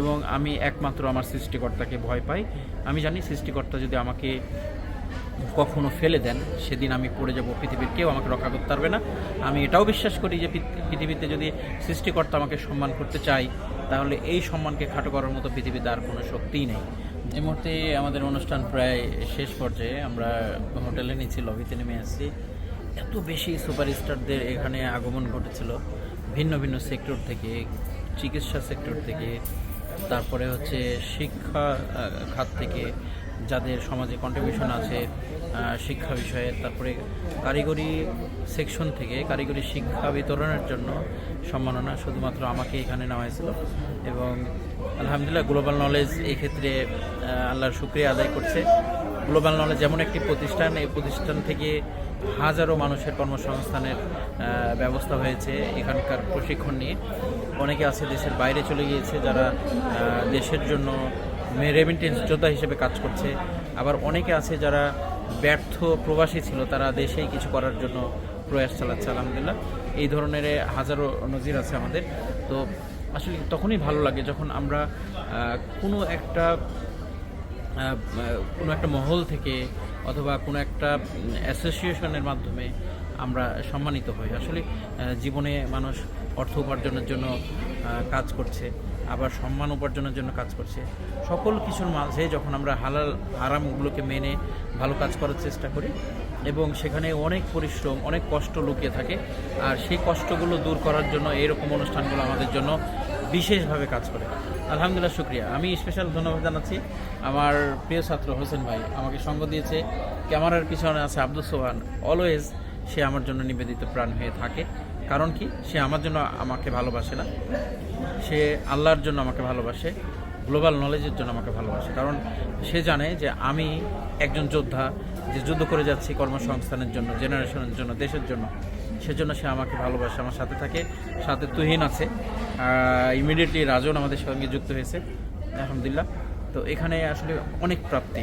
এবং আমি একমাত্র আমার সৃষ্টিকর্তাকে ভয় পাই। আমি জানি সৃষ্টিকর্তা যদি আমাকে কখনো ফেলে দেন, সেদিন আমি পড়ে যাব, পৃথিবীর কেউ আমাকে রক্ষা করতে পারবে না। আমি এটাও বিশ্বাস করি যে পৃথিবীতে যদি সৃষ্টিকর্তা আমাকে সম্মান করতে চাই তাহলে এই সম্মানকে খাটো করার মতো পৃথিবীতে আর কোনো শক্তিই নেই। এই মুহূর্তে আমাদের অনুষ্ঠান প্রায় শেষ পর্যায়ে, আমরা হোটেলে নিচ্ছি লবিতে নেমে আসছি। এত বেশি সুপারস্টারদের এখানে আগমন ঘটেছিল। ভিন্ন ভিন্ন সেক্টর থেকে, চিকিৎসা সেক্টর থেকে তারপরে হচ্ছে শিক্ষা খাত থেকে যাদের সমাজে কন্ট্রিবিউশন আছে শিক্ষা বিষয়ে, তারপরে কারিগরি সেকশন থেকে কারিগরি শিক্ষা বিতরণের জন্য সম্মাননা শুধুমাত্র আমাকে এখানে নেওয়া হয়েছিল। এবং আলহামদুলিল্লাহ গ্লোবাল নলেজ এই ক্ষেত্রে আল্লাহর শুক্রিয়া আদায় করছে। গ্লোবাল নলেজ এমন একটি প্রতিষ্ঠান, এই প্রতিষ্ঠান থেকে হাজারো মানুষের কর্মসংস্থানের ব্যবস্থা হয়েছে এখানকার প্রশিক্ষণ নিয়ে। অনেকে আছে দেশের বাইরে চলে গিয়েছে যারা দেশের জন্য রেমিটেন্স যোদ্ধা হিসেবে কাজ করছে। আবার অনেকে আছে যারা ব্যর্থ প্রবাসী ছিল, তারা দেশেই কিছু করার জন্য প্রয়াস চালাচ্ছে, আলহামদুলিল্লাহ। এই ধরনের হাজারো নজির আছে আমাদের। তো আসলে তখনই ভালো লাগে যখন আমরা কোনো একটা কোনো একটা মহল থেকে অথবা কোনো একটা অ্যাসোসিয়েশনের মাধ্যমে আমরা সম্মানিত হই। আসলে জীবনে মানুষ অর্থ উপার্জনের জন্য কাজ করছে, আবার সম্মান উপার্জনের জন্য কাজ করছে। সকল কিছুর মাঝে যখন আমরা হালাল আরামগুলোকে মেনে ভালো কাজ করার চেষ্টা করি এবং সেখানে অনেক পরিশ্রম, অনেক কষ্ট লুকিয়ে থাকে, আর সেই কষ্টগুলো দূর করার জন্য, এরকম অনুষ্ঠানগুলো আমাদের জন্য বিশেষভাবে কাজ করে। আলহামদুলিল্লাহ, শুক্রিয়া। আমি স্পেশাল ধন্যবাদ জানাচ্ছি। আমার প্রিয় ছাত্র হোসেন ভাই আমাকে সঙ্গ দিয়েছে। ক্যামেরার পিছনে আছে আব্দুল সোহান। অলওয়েজ সে আমার জন্য নিবেদিত প্রাণ হয়ে থাকে। কারণ কি? সে আমার জন্য আমাকে ভালোবাসে না। সে আল্লাহর জন্য আমাকে ভালোবাসে। গ্লোবাল নলেজের জন্য আমাকে ভালোবাসে। কারণ সে জানে যে আমি একজন যোদ্ধা যে যুদ্ধ করে যাচ্ছি কর্মসংস্থানের জন্য জেনারেশনের জন্য, দেশের জন্য, সেজন্য সে আমাকে ভালোবাসে, আমার সাথে থাকে, সাথে তুহিন আছে। ইমিডিয়েটলি রাজন আমাদের সঙ্গে যুক্ত হয়েছে। আলহামদুলিল্লাহ। তো এখানে আসলে অনেক প্রাপ্তি।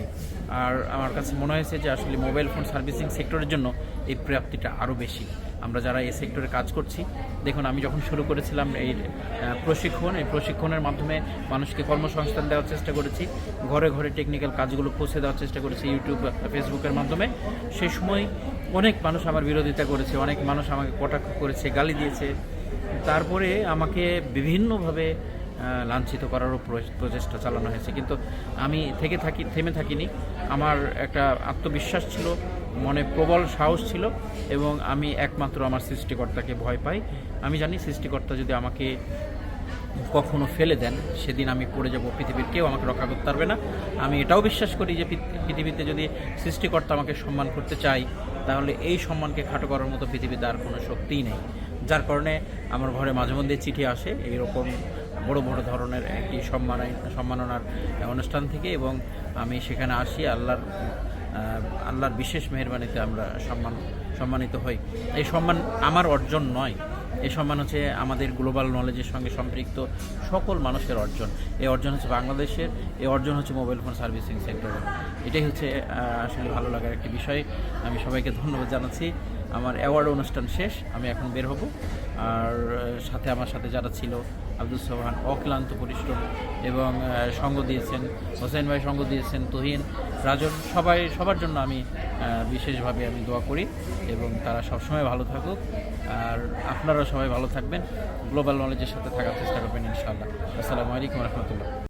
আর আমার কাছে মনে হয়েছে যে আসলে মোবাইল ফোন সার্ভিসিং সেক্টরের জন্য এই প্রাপ্তিটা আরও বেশি। আমরা যারা এই সেক্টরে কাজ করছি, দেখুন আমি যখন শুরু করেছিলাম এই প্রশিক্ষণ, এই প্রশিক্ষণের মাধ্যমে মানুষকে কর্মসংস্থান দেওয়ার চেষ্টা করেছি, ঘরে ঘরে টেকনিক্যাল কাজগুলো পৌঁছে দেওয়ার চেষ্টা করেছি ইউটিউব ফেসবুকের মাধ্যমে। সেই সময় অনেক মানুষ আমার বিরোধিতা করেছে, অনেক মানুষ আমাকে কটাক্ষ করেছে, গালি দিয়েছে। তারপরে আমাকে বিভিন্নভাবে লাঞ্ছিত করারও প্রচেষ্টা চালানো হয়েছে। কিন্তু আমি থেকে থাকি থেমে থাকিনি। আমার একটা আত্মবিশ্বাস ছিল, মনে প্রবল সাহস ছিল এবং আমি একমাত্র আমার সৃষ্টিকর্তাকে ভয় পাই। আমি জানি সৃষ্টিকর্তা যদি আমাকে কখনো ফেলে দেন, সেদিন আমি পড়ে যাব পৃথিবীর। কেউ আমাকে রক্ষা করতে পারবে না। আমি এটাও বিশ্বাস করি যে পৃথিবীতে যদি সৃষ্টিকর্তা আমাকে সম্মান করতে চাই তাহলে এই সম্মানকে খাটো করার মতো পৃথিবীতে আর কোনো শক্তিই নেই। যার কারণে আমার ঘরে মাঝে মধ্যে চিঠি আসে, এইরকম বড় বড় ধরনের একটি সম্মানায় সম্মাননার অনুষ্ঠান থেকে এবং আমি সেখানে আসি, আল্লাহর আল্লাহর বিশেষ মেহরবানিতে আমরা সম্মান, সম্মানিত হই। এই সম্মান আমার অর্জন নয়। এই সম্মান হচ্ছে আমাদের গ্লোবাল নলেজের সঙ্গে সম্পৃক্ত সকল মানুষের অর্জন। এই অর্জন হচ্ছে বাংলাদেশের, এই অর্জন হচ্ছে মোবাইল ফোন সার্ভিসিং সেক্টরের। এটাই হচ্ছে আসলে ভালো লাগার একটি বিষয়। আমি সবাইকে ধন্যবাদ জানাচ্ছি। আমার অ্যাওয়ার্ড অনুষ্ঠান শেষ, আমি এখন বের হব। আর সাথে আমার সাথে যারা ছিল, আব্দুল সোহান অক্লান্ত পরিশ্রম এবং সঙ্গ দিয়েছেন, হোসেন ভাই সঙ্গ দিয়েছেন, তহিন, রাজন, সবাই, সবার জন্য আমি বিশেষভাবে আমি দোয়া করি এবং তারা সবসময় ভালো থাকুক। আর আপনারাও সবাই ভালো থাকবেন। গ্লোবাল নলেজের সাথে থাকার চেষ্টা করবেন, ইনশাআল্লাহ। আসসালামু আলাইকুম রহমতুল্লাহ।